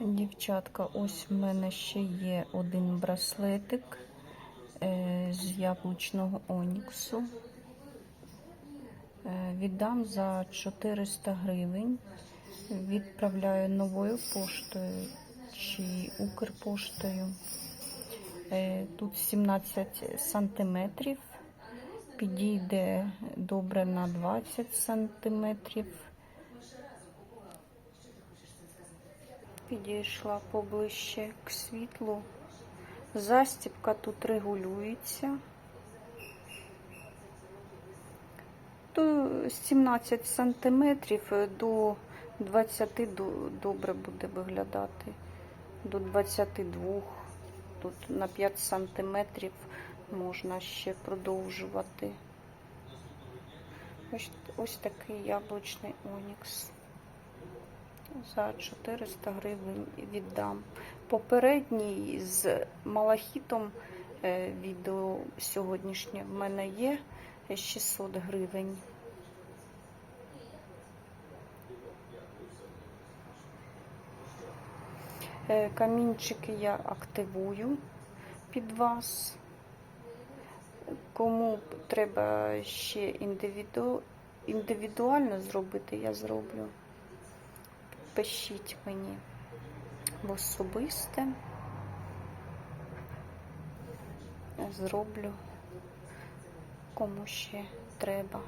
Дівчатка, ось в мене ще є один браслетик е, з яблучного оніксу. Е, Віддам за 400 гривень. Відправляю новою поштою чи Укрпоштою. Е, Тут 17 сантиметрів. Підійде добре на 20 сантиметрів. Підійшла поближче к світлу. Застібка тут регулюється. То 17 сантиметрів до 20 добре буде виглядати. До 22. Тут на 5 сантиметрів можна ще продовжувати. Ось, ось такий яблучний онікс. За 400 гривень віддам. Попередній з малахітом е, відео сьогоднішнє в мене є 600 гривень. Е, Камінчики я активую під вас. Кому треба ще індивіду... індивідуально зробити, я зроблю. Пишіть мені в особисте. Зроблю кому ще треба.